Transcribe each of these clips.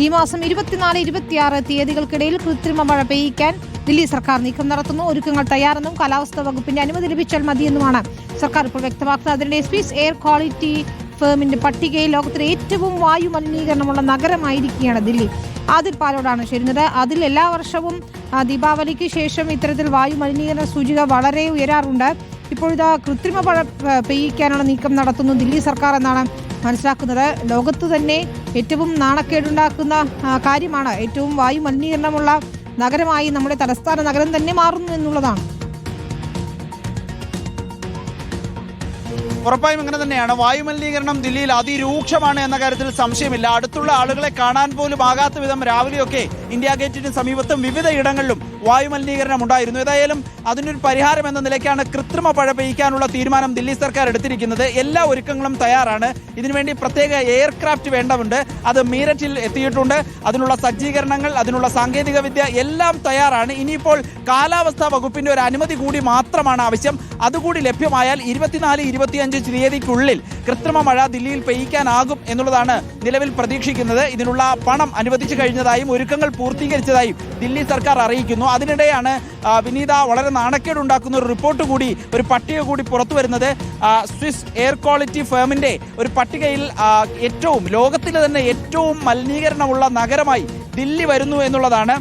ഈ മാസം ഇരുപത്തിനാല് ഇരുപത്തിയാറ് തീയതികൾക്കിടയിൽ കൃത്രിമ മഴ പെയ്യിക്കാൻ ദില്ലി സർക്കാർ നീക്കം നടത്തുന്നു. ഒരുക്കങ്ങൾ തയ്യാറെന്നും കാലാവസ്ഥാ വകുപ്പിന്റെ അനുമതി ലഭിച്ചാൽ മതിയെന്നുമാണ് സർക്കാർ ഇപ്പോൾ വ്യക്തമാക്കുന്നത്. അതിനിടെ സ്പീസ് എയർ ക്വാളിറ്റി ഫേമിന്റെ പട്ടികയിൽ ലോകത്തിലെ ഏറ്റവും വായു മലിനീകരണമുള്ള നഗരമായിരിക്കുകയാണ് ദില്ലി. ആദിൽ പാലോടാണ് ചേരുന്നത്. അതിൽ എല്ലാ വർഷവും ദീപാവലിക്ക് ശേഷം ഇത്തരത്തിൽ വായു മലിനീകരണ സൂചിക വളരെ ഉയരാറുണ്ട്. ഇപ്പോഴിതാ കൃത്രിമ മഴ പെയ്യിക്കാനുള്ള നീക്കം നടത്തുന്നു ദില്ലി സർക്കാർ എന്നാണ് മനസ്സിലാക്കുന്നത്. ലോകത്ത് തന്നെ ഏറ്റവും നാണക്കേടുണ്ടാക്കുന്ന കാര്യമാണ് ഏറ്റവും വായു മലിനീകരണമുള്ള നഗരമായി നമ്മുടെ തലസ്ഥാന നഗരം തന്നെ മാറുന്നു എന്നുള്ളതാണ്. ഉറപ്പായും ഇങ്ങനെ തന്നെയാണ്. വായുമലിനീകരണം ദില്ലിയിൽ അതിരൂക്ഷമാണ് എന്ന കാര്യത്തിൽ സംശയമില്ല. അടുത്തുള്ള ആളുകളെ കാണാൻ പോലും ആകാത്ത വിധം രാവിലെയൊക്കെ ഇന്ത്യ ഗേറ്റിന് സമീപത്തും വിവിധ ഇടങ്ങളിലും വായുമലിനീകരണം ഉണ്ടായിരുന്നു. ഏതായാലും അതിനൊരു പരിഹാരം എന്ന നിലയ്ക്കാണ് കൃത്രിമ പഴ പെയ്യ്ക്കാനുള്ള തീരുമാനം ദില്ലി സർക്കാർ എടുത്തിരിക്കുന്നത്. എല്ലാ ഒരുക്കങ്ങളും തയ്യാറാണ്. ഇതിനുവേണ്ടി പ്രത്യേക എയർക്രാഫ്റ്റ് വേണ്ടതുണ്ട്. അത് മീററ്റിൽ എത്തിയിട്ടുണ്ട്. അതിനുള്ള സജ്ജീകരണങ്ങൾ അതിനുള്ള സാങ്കേതിക വിദ്യ എല്ലാം തയ്യാറാണ്. ഇനിയിപ്പോൾ കാലാവസ്ഥാ വകുപ്പിന്റെ ഒരു അനുമതി കൂടി മാത്രമാണ് ആവശ്യം. അതുകൂടി ലഭ്യമായാൽ ഇരുപത്തിനാല് ഇരുപത്തിയഞ്ച് തീയതിക്കുള്ളിൽ കൃത്രിമ മഴ ദില്ലിയിൽ പെയ്യിക്കാനാകും എന്നുള്ളതാണ് നിലവിൽ പ്രതീക്ഷിക്കുന്നത്. ഇതിനുള്ള പണം അനുവദിച്ചു കഴിഞ്ഞതായും ഒരുക്കങ്ങൾ പൂർത്തീകരിച്ചതായും ദില്ലി സർക്കാർ അറിയിക്കുന്നു. അതിനിടെയാണ് വിനീത വളരെ നാണക്കേടുണ്ടാക്കുന്ന ഒരു റിപ്പോർട്ട് കൂടി ഒരു പട്ടിക കൂടി പുറത്തു വരുന്നത്. സ്വിസ് എയർ ക്വാളിറ്റി ഫേമിന്റെ ഒരു പട്ടികയിൽ ഏറ്റവും ലോകത്തിലെ തന്നെ ഏറ്റവും മലിനീകരണമുള്ള നഗരമായി ദില്ലി വരുന്നു എന്നുള്ളതാണ്.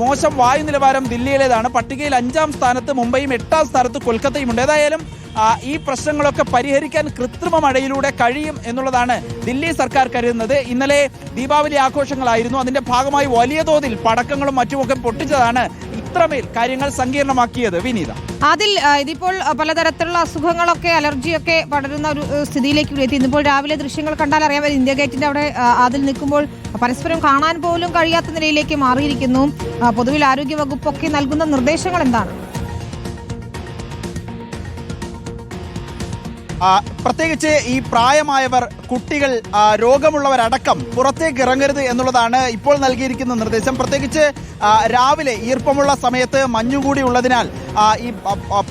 മോശം വായു നിലവാരം ദില്ലിയിലേതാണ്. പട്ടികയിൽ അഞ്ചാം സ്ഥാനത്ത് മുംബൈയും എട്ടാം സ്ഥാനത്ത് കൊൽക്കത്തയുമുണ്ട്. ഏതായാലും ഈ പ്രശ്നങ്ങളൊക്കെ പരിഹരിക്കാൻ കൃത്രിമ മഴയിലൂടെ കഴിയും എന്നുള്ളതാണ് ദില്ലി സർക്കാർ കരുതുന്നത്. ഇന്നലെ ദീപാവലി ആഘോഷങ്ങളായിരുന്നു. അതിന്റെ ഭാഗമായി വലിയ തോതിൽ പടക്കങ്ങളും മറ്റുമൊക്കെ പൊട്ടിച്ചതാണ് ഇത്രമേൽ കാര്യങ്ങൾ സങ്കീർണമാക്കിയത് വിനീത. അതിൽ ഇതിപ്പോൾ പലതരത്തിലുള്ള അസുഖങ്ങളൊക്കെ അലർജിയൊക്കെ പടരുന്ന ഒരു സ്ഥിതിയിലേക്ക് എത്തി. ഇന്നിപ്പോൾ രാവിലെ ദൃശ്യങ്ങൾ കണ്ടാൽ അറിയാം ഇന്ത്യ ഗേറ്റിന്റെ അവിടെ അതിൽ നിൽക്കുമ്പോൾ പരസ്പരം കാണാൻ പോലും കഴിയാത്ത നിലയിലേക്ക് മാറിയിരിക്കുന്നു. പൊതുവിൽ ആരോഗ്യ വകുപ്പൊക്കെ നൽകുന്ന നിർദ്ദേശങ്ങൾ എന്താണ്? പ്രത്യേകിച്ച് ഈ പ്രായമായവർ കുട്ടികൾ രോഗമുള്ളവരടക്കം പുറത്തേക്ക് ഇറങ്ങരുത് എന്നുള്ളതാണ് ഇപ്പോൾ നൽകിയിരിക്കുന്ന നിർദ്ദേശം. പ്രത്യേകിച്ച് രാവിലെ ഈർപ്പമുള്ള സമയത്ത് മഞ്ഞുകൂടി ഉള്ളതിനാൽ ഈ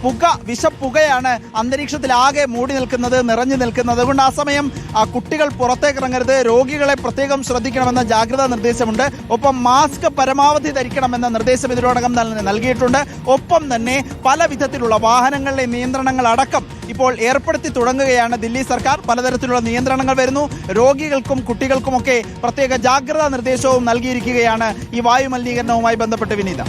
പുക വിഷപ്പുകയാണ് അന്തരീക്ഷത്തിൽ ആകെ മൂടി നിൽക്കുന്നത് നിറഞ്ഞു നിൽക്കുന്നത്. അതുകൊണ്ട് ആ സമയം കുട്ടികൾ പുറത്തേക്ക് ഇറങ്ങരുത്. രോഗികളെ പ്രത്യേകം ശ്രദ്ധിക്കണമെന്ന ജാഗ്രതാ നിർദ്ദേശമുണ്ട്. ഒപ്പം മാസ്ക് പരമാവധി ധരിക്കണമെന്ന നിർദ്ദേശം ഇതിനോടകം നൽ- നൽകിയിട്ടുണ്ട്. ഒപ്പം തന്നെ പല വിധത്തിലുള്ള വാഹനങ്ങളിലെ നിയന്ത്രണങ്ങൾ അടക്കം ഇപ്പോൾ ഏർപ്പെടുത്തി തുടങ്ങുകയാണ് ദില്ലി സർക്കാർ. പലതരത്തിലുള്ള നിയന്ത്രണങ്ങൾ വരുന്നു. രോഗികൾക്കും കുട്ടികൾക്കുമൊക്കെ പ്രത്യേക ജാഗ്രതാ നിർദ്ദേശവും നൽകിയിരിക്കുകയാണ് ഈ വായു മലിനീകരണവുമായി ബന്ധപ്പെട്ട് വിനീത.